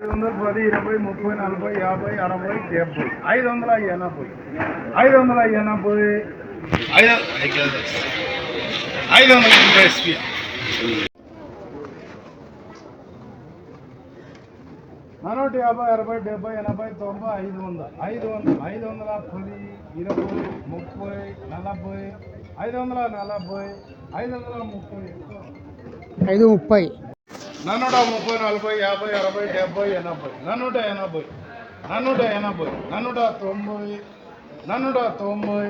ఐదు వందల పది ఇరవై ముప్పై నలభై యాభై అరవై డెబ్బై. ఐదు వందల ఎనభై. ఐదు వందల ఎనభై. ఐదు ఐదు వందల ఎనభై నూట యాభై అరవై డెబ్బై ఎనభై తొంభై ఐదు వందల ఐదు వందల ఐదు వందల పది ఇరవై ముప్పై నలభై. ఐదు వందల నలభై. ఐదు వందల ముప్పై. ఐదు ముప్పై. నన్నూట ముప్పై నలభై యాభై అరవై డెబ్బై ఎనభై. నన్నూట ఎనభై నన్నూట ఎనభై నన్నూట తొంభై నన్నూట తొంభై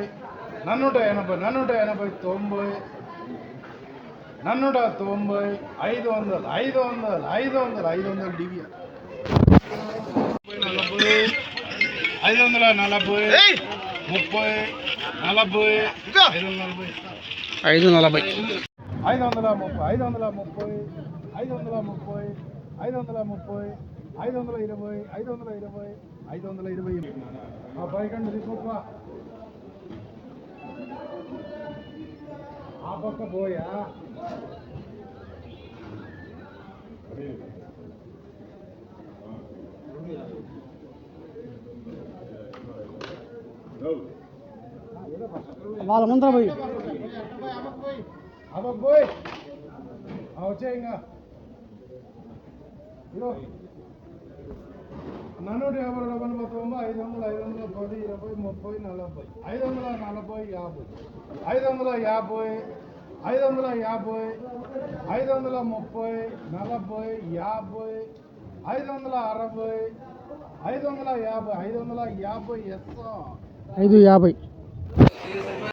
నన్నూట ఎనభై నన్నూట ఎనభై తొంభై నన్నూట తొంభై ఐదు వందలు ఐదు వందలు ఐదు వందలు ఐదు వందలు డివియా. నలభై ఐదు వందల నలభై ముప్పై నలభై ఐదు వందల నలభై. ఐదు నలభై. ఐదు వందల ముప్పై ఐదు వందల ముప్పై ఐదు వందల ముప్పై ఐదు వందల ముప్పై ఐదు వందల ఇరవై ఐదు వందల ఇరవై ఐదు వందల ఇరవై ఆ పైకండి దిక్కుప్ప ఆ పక్క పోయా వాళ్ళ ముందర పోయి ఆ పక్క పోయి ఆ వచ్చే ఇంకా ఇదిగో. నన్నూట యాభై డెబ్బై తొంభై ఐదు వందల ఐదు వందల పది ఇరవై ముప్పై నలభై ఐదు వందల నలభై యాభై ఐదు వందల యాభై ఐదు వందల యాభై ఐదు వందల ముప్పై నలభై యాభై ఐదు వందల అరవై ఐదు వందల యాభై ఐదు వందల యాభై ఎస్ ఐదు యాభై ఐదు